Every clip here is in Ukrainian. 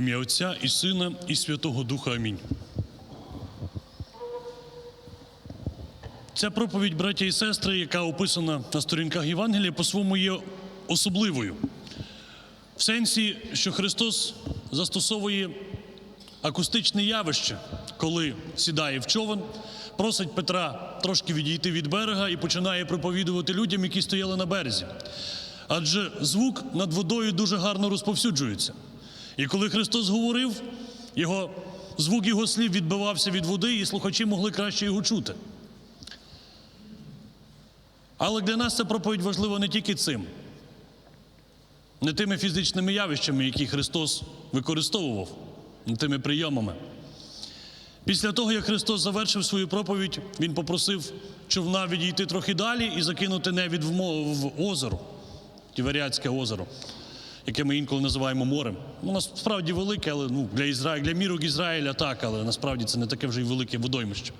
ім'я Отця і Сина, і Святого Духа. Амінь. Ця проповідь, браття і сестри, яка описана на сторінках Євангелія, по-своєму є особливою. В сенсі, що Христос застосовує акустичне явище, коли сідає в човен, просить Петра трошки відійти від берега і починає проповідувати людям, які стояли на березі. Адже звук над водою дуже гарно розповсюджується. І коли Христос говорив, його, звук його слів відбивався від води, і слухачі могли краще його чути. Але для нас ця проповідь важлива не тільки цим, не тими фізичними явищами, які Христос використовував, не тими прийомами. Після того, як Христос завершив свою проповідь, Він попросив човна відійти трохи далі і закинути невід в, в озеро, Тіверіатське озеро, яке ми інколи називаємо морем. Воно насправді велике, але ну, для, Ізра... для мірок Ізраїля так, але насправді це не таке вже й велике водоймище.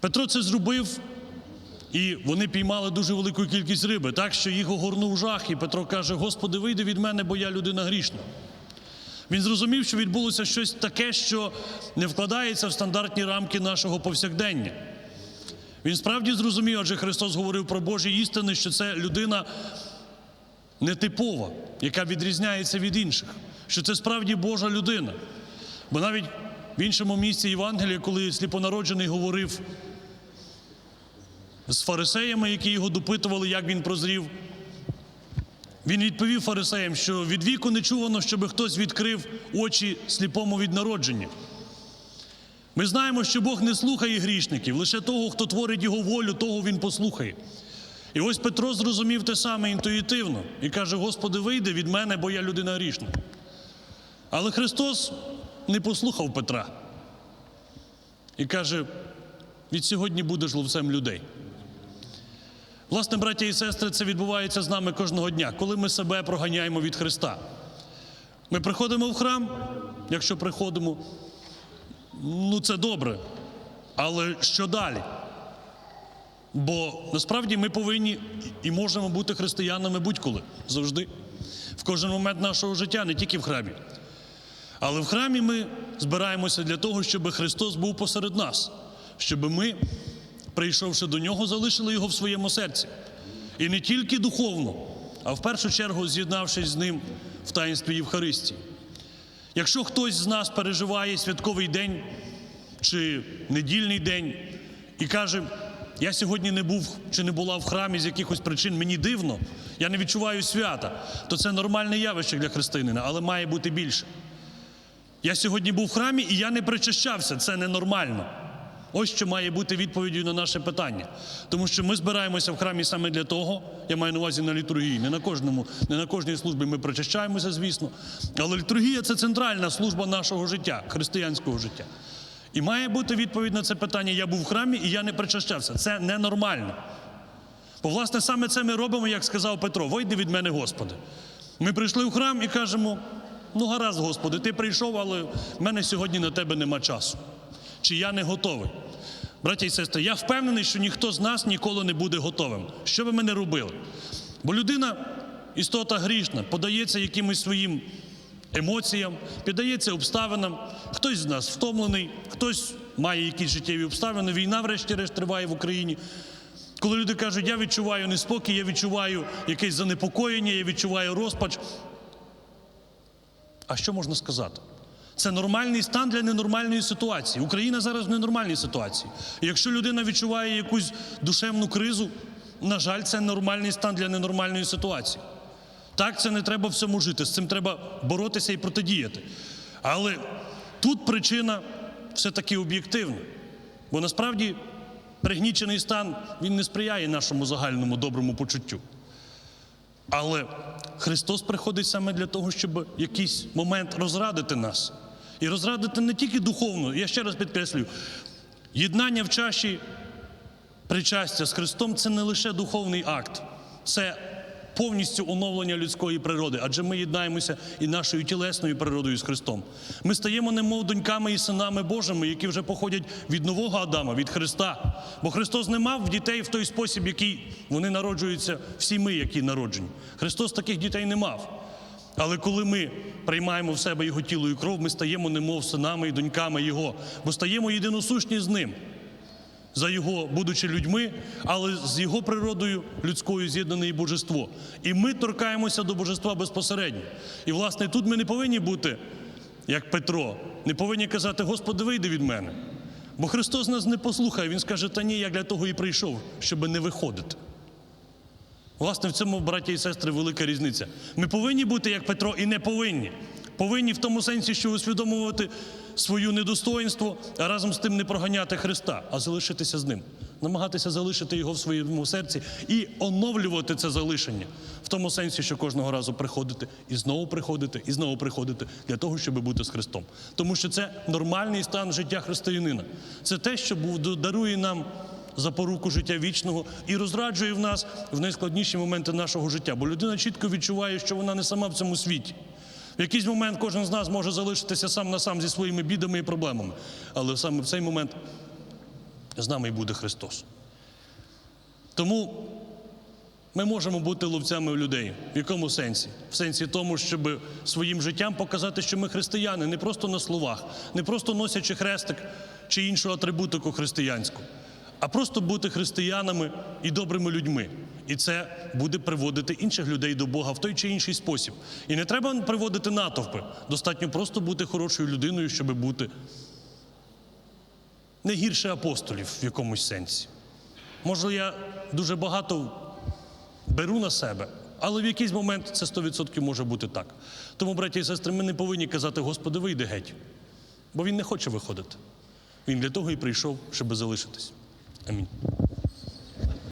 Петро це зробив, і вони піймали дуже велику кількість риби, так що їх огорнув жах, і Петро каже: Господи, вийди від мене, бо я людина грішна. Він зрозумів, що відбулося щось таке, що не вкладається в стандартні рамки нашого повсякдення. Він справді зрозумів, адже Христос говорив про Божі істини, що це людина нетипова, яка відрізняється від інших, що це справді Божа людина. Бо навіть в іншому місці Євангелія, коли сліпонароджений говорив з фарисеями, які його допитували, як він прозрів, він відповів фарисеям, що від віку не чувано, щоб хтось відкрив очі сліпому від народження. Ми знаємо, що Бог не слухає грішників, лише того, хто творить його волю, того він послухає. І ось Петро зрозумів те саме інтуїтивно і каже: Господи, вийди від мене, бо я людина грішна. Але Христос не послухав Петра і каже: від сьогодні будеш ловцем людей. Власне, браття і сестри, це відбувається з нами кожного дня, коли ми себе проганяємо від Христа. Ми приходимо в храм, якщо приходимо, ну це добре. Але що далі? Бо насправді ми повинні і можемо бути християнами будь-коли, завжди, в кожен момент нашого життя, не тільки в храмі. Але в храмі ми збираємося для того, щоб Христос був посеред нас, щоб ми, прийшовши до нього, залишили його в своєму серці. І не тільки духовно, а в першу чергу з'єднавшись з ним в таїнстві Євхаристії. Якщо хтось з нас переживає святковий день чи недільний день і каже, я сьогодні не був чи не була в храмі з якихось причин, мені дивно, я не відчуваю свята, то це нормальне явище для християнина, але має бути більше. Я сьогодні був в храмі і я не причащався, це ненормально. Ось що має бути відповіддю на наше питання. Тому що ми збираємося в храмі саме для того, я маю на увазі на літургії. Не на кожному, не на кожній службі ми причащаємося, звісно. Але літургія це центральна служба нашого життя, християнського життя. І має бути відповідь на це питання: я був в храмі і я не причащався. Це ненормально. Бо, власне, саме це ми робимо, як сказав Петро: вийди від мене, Господи. Ми прийшли в храм і кажемо: ну, гаразд, Господи, ти прийшов, але в мене сьогодні на тебе нема часу. Чи я не готовий? Браття і сестри, я впевнений, що ніхто з нас ніколи не буде готовим. Що би ми не робили? Бо людина, істота грішна, подається якимось своїм емоціям, піддається обставинам. Хтось з нас втомлений, хтось має якісь життєві обставини. Війна, врешті-решт, триває в Україні. Коли люди кажуть, я відчуваю неспокій, я відчуваю якесь занепокоєння, я відчуваю розпач. А що можна сказати? Це нормальний стан для ненормальної ситуації. Україна зараз в ненормальній ситуації. Якщо людина відчуває якусь душевну кризу, на жаль, це нормальний стан для ненормальної ситуації. Так, це не треба в цьому жити, з цим треба боротися і протидіяти. Але тут причина все-таки об'єктивна. Бо насправді пригнічений стан він не сприяє нашому загальному доброму почуттю. Але Христос приходить саме для того, щоб якийсь момент розрадити нас. І розрадити не тільки духовно, я ще раз підкреслюю, єднання в чаші причастя з Христом це не лише духовний акт, це повністю оновлення людської природи, адже ми єднаємося і нашою тілесною природою з Христом. Ми стаємо немов доньками і синами Божими, які вже походять від нового Адама, від Христа. Бо Христос не мав дітей в той спосіб, який вони народжуються, всі ми, які народжені. Христос таких дітей не мав. Але коли ми приймаємо в себе Його тіло і кров, ми стаємо немов синами і доньками Його, бо стаємо єдиносущні з ним, за Його, будучи людьми, але з Його природою людською з'єднане і божество. І ми торкаємося до божества безпосередньо. І, власне, тут ми не повинні бути, як Петро, не повинні казати, Господи, вийди від мене. Бо Христос нас не послухає, Він скаже, та ні, я для того і прийшов, щоб не виходити. Власне, в цьому, браття і сестри, велика різниця. Ми повинні бути як Петро і не повинні. Повинні в тому сенсі, що усвідомувати свою недостоїнство, а разом з тим не проганяти Христа, а залишитися з ним, намагатися залишити його в своєму серці і оновлювати це залишення в тому сенсі, що кожного разу приходити і знову приходити, і знову приходити для того, щоб бути з Христом. Тому що це нормальний стан життя християнина. Це те, що дарує нам запоруку життя вічного і розраджує в нас в найскладніші моменти нашого життя. Бо людина чітко відчуває, що вона не сама в цьому світі. В якийсь момент кожен з нас може залишитися сам на сам зі своїми бідами і проблемами. Але саме в цей момент з нами і буде Христос. Тому ми можемо бути ловцями людей. В якому сенсі? В сенсі тому, щоб своїм життям показати, що ми християни, не просто на словах, не просто носячи хрестик чи іншу атрибутику християнську, а просто бути християнами і добрими людьми. І це буде приводити інших людей до Бога в той чи інший спосіб. І не треба приводити натовпи. Достатньо просто бути хорошою людиною, щоб бути не гірше апостолів в якомусь сенсі. Може, я дуже багато беру на себе, але в якийсь момент це 100% може бути так. Тому, браті і сестри, ми не повинні казати, Господи, вийди геть. Бо Він не хоче виходити. Він для того і прийшов, щоб залишитись. Амінь.